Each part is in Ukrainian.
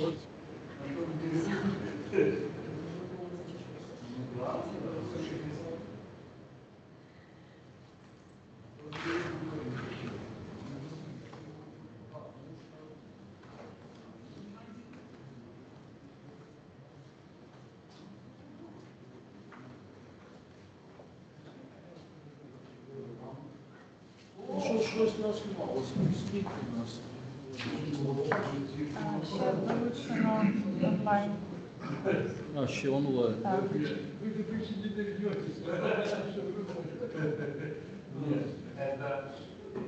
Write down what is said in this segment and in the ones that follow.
Ну, що, щось нас мало, скільки нас? А, Ще долучено онлайн. А, ще онлайн. Так.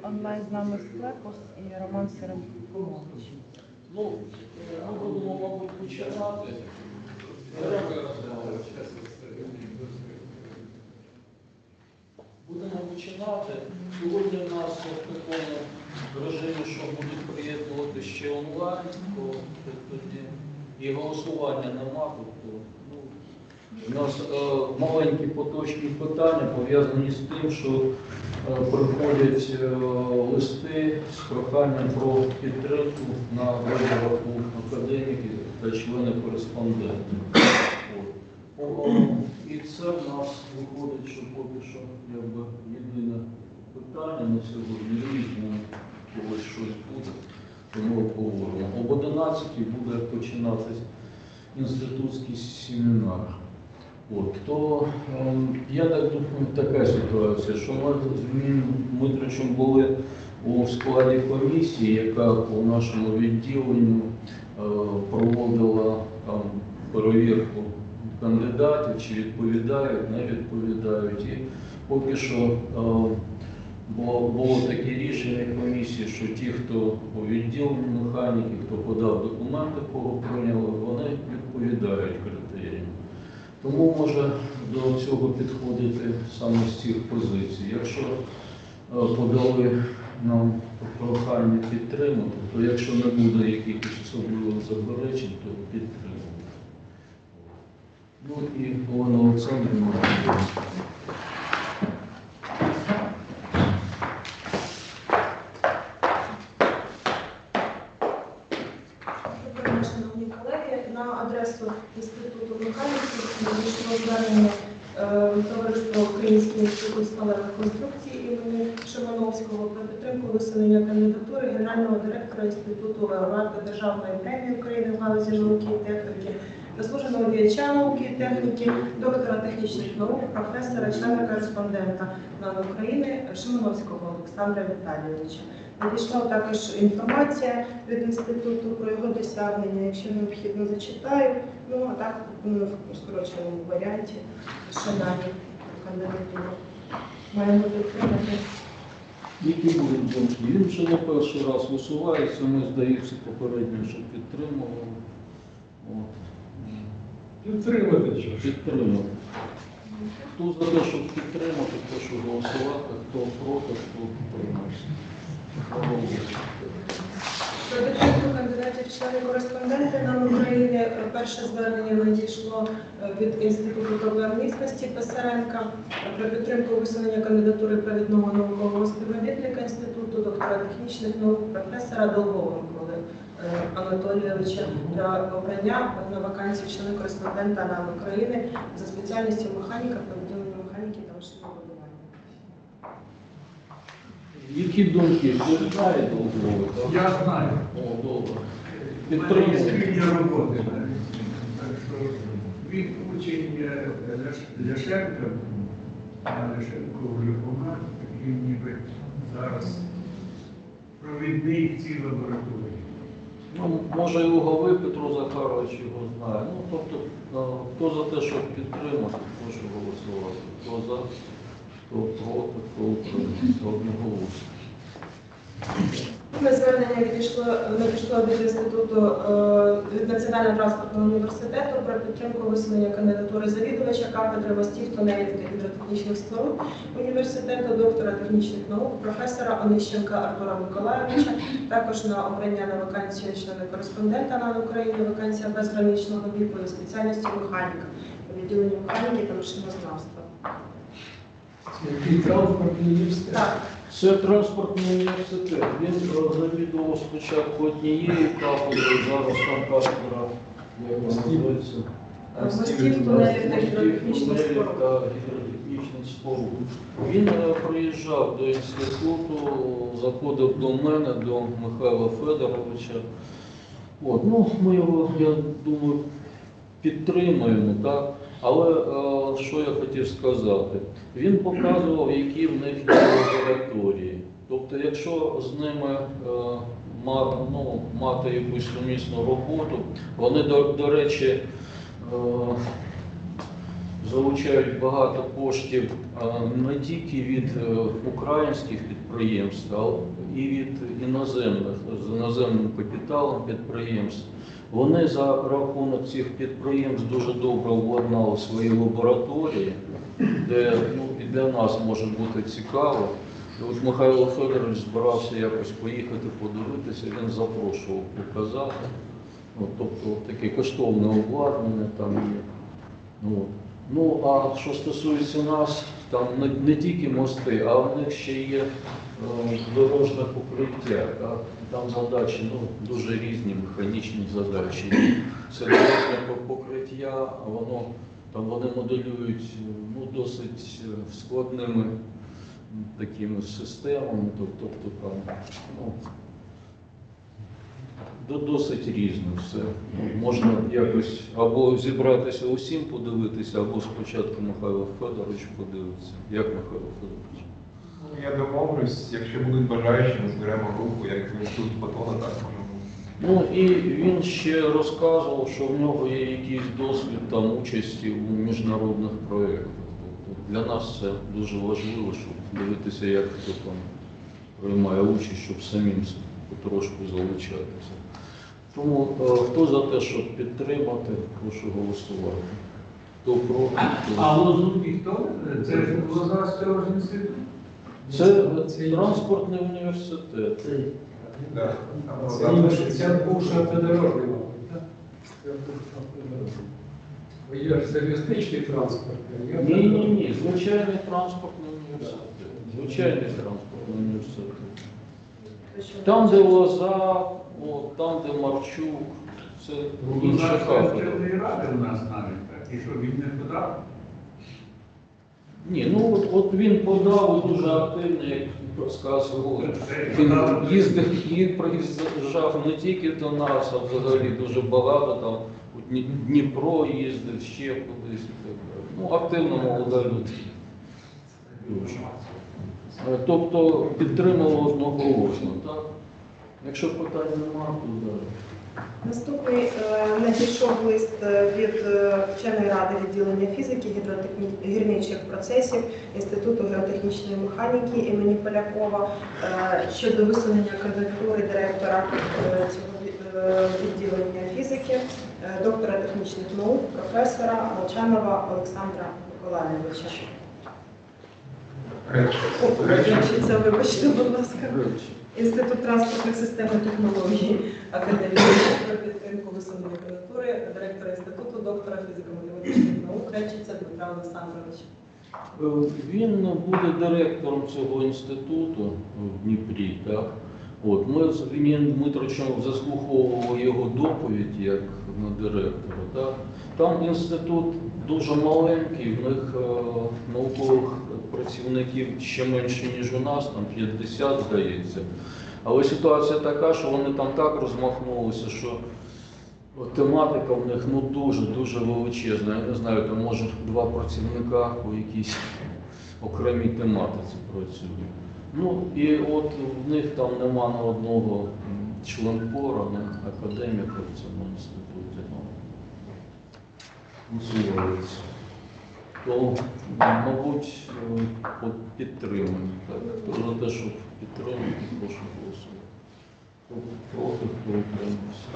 Онлайн з нами Склепос і Роман Серенкович. Ну, ми будемо, мабуть, починати. Будемо починати. Сьогодні у нас в такому режимі, що будуть приєднувати ще онлайн, то тоді і голосування нема. Тобто, ну, у нас е, маленькі поточні питання пов'язані з тим, що е, приходять е, листи з проханням про підтримку на виборах у академіків та члени кореспондентів. І це в нас виходить, що поки що якби, єдине питання на сьогодні. Різне когось щось буде, тому обговоримо. Об 11 буде починатися інститутський семінар. От, то ем, я так думаю, така ситуація, що ми з Дмитричем були у складі комісії, яка у нашому відділенні е, проводила там перевірку кандидатів, чи відповідають, не відповідають. І поки що було, було таке рішення комісії, що ті, хто у відділенні механіки, хто подав документи, кого прийняли, вони відповідають критеріям. Тому може до цього підходити саме з цих позицій. Якщо е, подали нам прохання підтримати, то якщо не буде якихось особливих заперечень, то підтримуємо. Ну і Олена Олександрівна. На адресу Інституту механіки надійшло звернення е, товариства Український інститут сталевих конструкцій імені Шимановського про підтримку висунення кандидатури генерального директора Інституту варти Державної премії України в галузі науки і техніки, заслуженого діяча науки і техніки, доктора технічних наук, професора, члена кореспондента НАН України Шимановського Олександра Віталійовича. Надійшла також інформація від інституту про його досягнення, якщо необхідно зачитаю. Ну а так пропоную в скороченому варіанті шаналі кандидатуру. Маємо підтримати. Які будуть думки? Він вже не перший раз висувається, ми, здається, попередньо, що підтримували. От. Підтримати що ж. Підтримати. Хто за те, щоб підтримати, прошу голосувати, хто проти, хто утримався. Про кандидатів члени кореспонденти нам в Україні е, перше звернення надійшло е, від Інституту проблем міцності Писаренка про підтримку висунення кандидатури провідного наукового співробітника інституту, доктора технічних наук, професора Долгова е, Анатолійовича для обрання на вакансію члена кореспондента НАМ України за спеціальністю механіка по відділенню механіки та машинобудування. Які думки? Хто знає Долговий? так? Я знаю. О, добре. Підтримуємо. роботи. Так що він учень е, Ляш- Ляшенка, а Ляшенко вже помер, такий ніби зараз провідний в цій лабораторії. Ну, може, і Луговий Петро Захарович його знає. Ну, тобто, е, хто за те, щоб підтримати, прошу голосувати. Хто за, хто проти, хто утримався. Одноголосно. Звернення відійшло надійшло від інституту е, від Національного транспортного університету про підтримку висунення кандидатури завідувача кафедри та гідротехнічних споруд університету, доктора технічних наук, професора Онищенка Артура Миколайовича. Також на обрання на вакансію члена кореспондента НАН України, вакансія безграничного віку за спеціальністю механіка у відділенні механіки та машинознавства. Який транспортний університет? Так, Це транспортний університет. Він завідував спочатку однією кафедрою, зараз там кафедра, як вона називається? Мостів, тунелів та гідротехнічних Тунелів споруд. та гідротехнічних споруд. Він е, приїжджав до інституту, заходив до мене, до Михайла Федоровича. От, ну, ми його, я думаю, підтримуємо, так? Але е, що я хотів сказати? Він показував, які в них є лабораторії. Тобто, якщо з ними е, ну, мати якусь сумісну роботу, вони, до, до речі, е, залучають багато коштів не тільки від українських підприємств, а і від іноземних з іноземним капіталом підприємств. Вони за рахунок цих підприємств дуже добре обладнали свої лабораторії, де ну, і для нас може бути цікаво. І от Михайло Федорович збирався якось поїхати подивитися, він запрошував показати. От, тобто таке коштовне обладнання там є. Ну, ну а що стосується нас, там не, не тільки мости, а в них ще є дорожне покриття. Там задачі ну, дуже різні механічні задачі. Це дорожне покриття, воно там вони моделюють ну, досить е, складними такими системами, тобто, там ну, досить різно все. Можна якось або зібратися усім подивитися, або спочатку Михайло Федорович подивиться. Як Михайло Федорович? Ну, Я домовлюсь, якщо будуть бажаючі, ми зберемо групу, як в інститут Патона, так може бути. Ну і він ще розказував, що в нього є якийсь досвід там участі у міжнародних проєктах. Тобто для нас це дуже важливо, щоб дивитися, як хто там приймає участь, щоб самим потрошку залучатися. Тому е, хто за те, щоб підтримати, прошу голосувати. Хто проти, хто... А. Лозунки хто? Це Лоза з цього ж інституту? Це транспортний університет. Це Це бувша автодорожний. Це бувша Є ж залізничний транспорт. Ні, ні, ні, звичайний транспортний університет. Звичайний транспортний університет. Там, де Лоза, там, де Марчук, це інша Лоза з кафедра. Верховної Ради у нас навіть. І що, він не подав? Ні, ну от, от він подав дуже активно, як розказували. Він їздив і приїжджав не тільки до нас, а взагалі дуже багато там Дніпро їздив, ще кудись. Ну, активно молода людина. Е, Тобто підтримало одноголосно, так? Якщо питань немає, то далі. Наступний е, надійшов лист е, від е, вченої ради відділення фізики гірничих процесів Інституту геотехнічної механіки імені Полякова щодо висунення кандидатури директора цього відділення фізики, доктора технічних наук, професора Молчанова Олександра Миколаєвича. Вибачте, будь ласка. Інститут транспортних систем і технологій Академії про підтримку висунення кандидатури директора інституту, доктора фізико-математичних наук Речиця Дмитра Олександровича. Е, Він буде директором цього інституту в Дніпрі. Так? От, ми з Леонідом Дмитровичем заслуховували його доповідь як на директора. Так? Там інститут дуже маленький, в них е, наукових працівників ще менше, ніж у нас, там 50, здається. Але ситуація така, що вони там так розмахнулися, що Тематика в них ну дуже дуже величезна. Я не знаю, там може два працівника по якійсь окремій тематиці працюють. Ну і от в них там нема на одного м, членкора, не академіка в цьому інституті. Ну. То, мабуть, е. Так. Хто за те, щоб підтримати, прошу голосувати. Проти, хто утримався.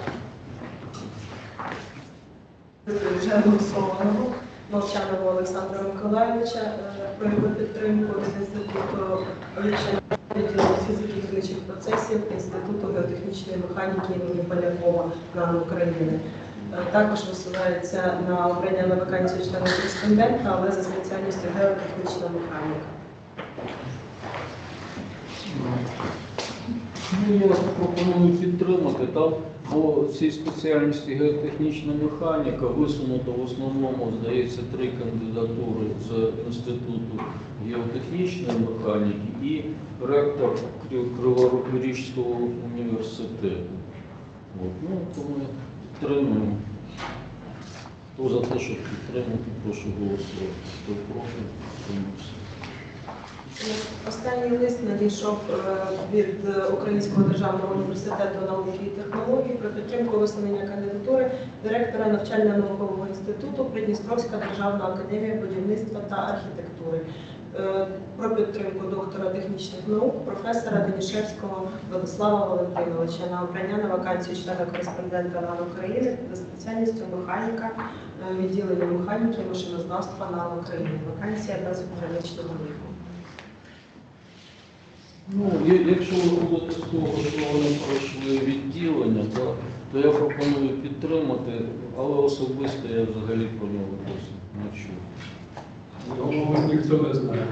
Вже голосованого Молчанова Олександра Миколаєвича е, про його підтримку з інституту вивчення фізики фізичних процесів Інституту геотехнічної механіки імені Полякова НАН України. Е, Також висувається на обрання на вакансію члена кореспондента, але за спеціальністю геотехнічна механіка. Ну, я пропоную підтримати. Там по цій спеціальності геотехнічна механіка висунуто в основному, здається, три кандидатури з Інституту геотехнічної механіки і ректор Кри- університету. От. Ну, тому я підтримую. Хто за те, щоб підтримати, прошу голосувати. Хто проти, утримався. Останній лист надійшов е, від Українського державного університету науки і технологій про підтримку висунення кандидатури директора навчально-наукового інституту Придністровська державна академія будівництва та архітектури. Е, Про підтримку доктора технічних наук, професора Денішевського Владислава Валентиновича на обрання на вакансію члена кореспондента НАН України за спеціальністю механіка е, відділення механіки машинознавства НАН України. Вакансія без граничного віку. Ну, якщо ви будете з того, що вони пройшли відділення, то, то я пропоную підтримати, але особисто я взагалі про нього досить не чув. Його ніхто не знає.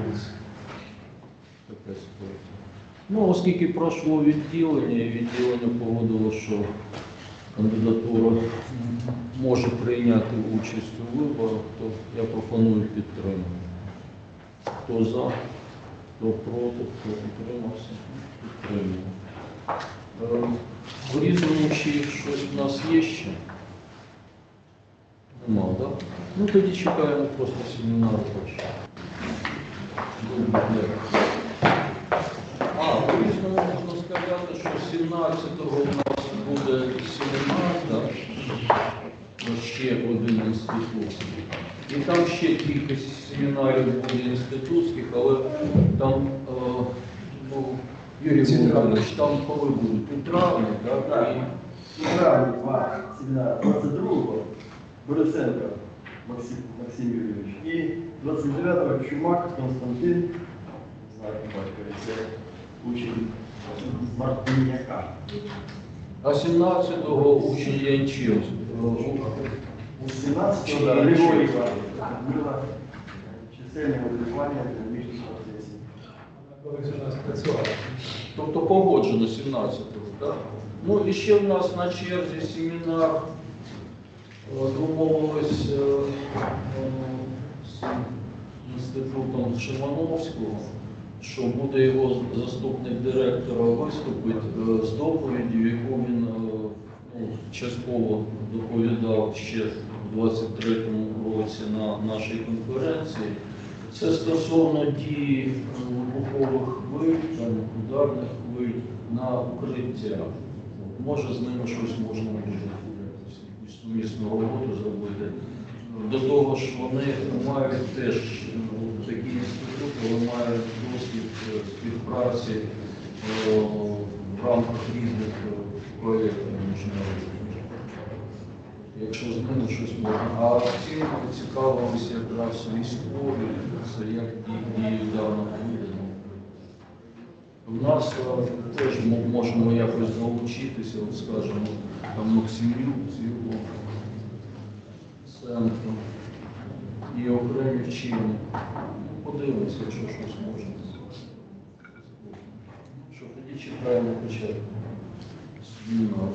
Така ситуація. Ну, оскільки пройшло відділення, і відділення погодило, що кандидатура може прийняти участь у виборах, то я пропоную підтримати. Хто за, хто проти, хто утримався, підтримуємо. Е, В різному чи щось в нас є ще? Нема, так? Ну тоді чекаємо просто семінару. дякую. А, по-різному можна сказати, що 17-го у нас буде семінар, так? Ще один інститут. І там ще кілька семінарів буде інститутських, але там, е, ну, Юрій Володимирович, там коли будуть? У травні, так? У травні два семінар 22-го Борисенко Максим, Максим Юрійович і 29-го Чумак Константин, не знаю, як батькові, це учень Мартиняка. А 17-го учень Янчев. У 17-го да, Григорій було чисельне моделювання динамічних процесів. Тобто погоджено 17-го, так? Ну і ще в нас на черзі семінар е, домовились е, е, з інститутом Шимановського, що буде його заступник директора виступить е, з доповіддю, яку він ну, частково доповідав ще в 23-му році на нашій конференції. Це стосовно дії е, вибухових хвиль, ударних хвиль на укриття. Може з ними щось можна буде якусь сумісну роботу зробити. До того ж, вони мають теж е, такі інститути, вони мають досвід е, співпраці в рамках різних проєктів міжнародних. Якщо з ними щось можна. А всім цікавилися якраз військові, це як ді- діють давно видано. В нас е, теж м- можемо якось долучитися, от скажімо, там Максимюк з його центром і окремі вчені. Подивимося, якщо щось можна. Що тоді чекаємо початку. Семінару.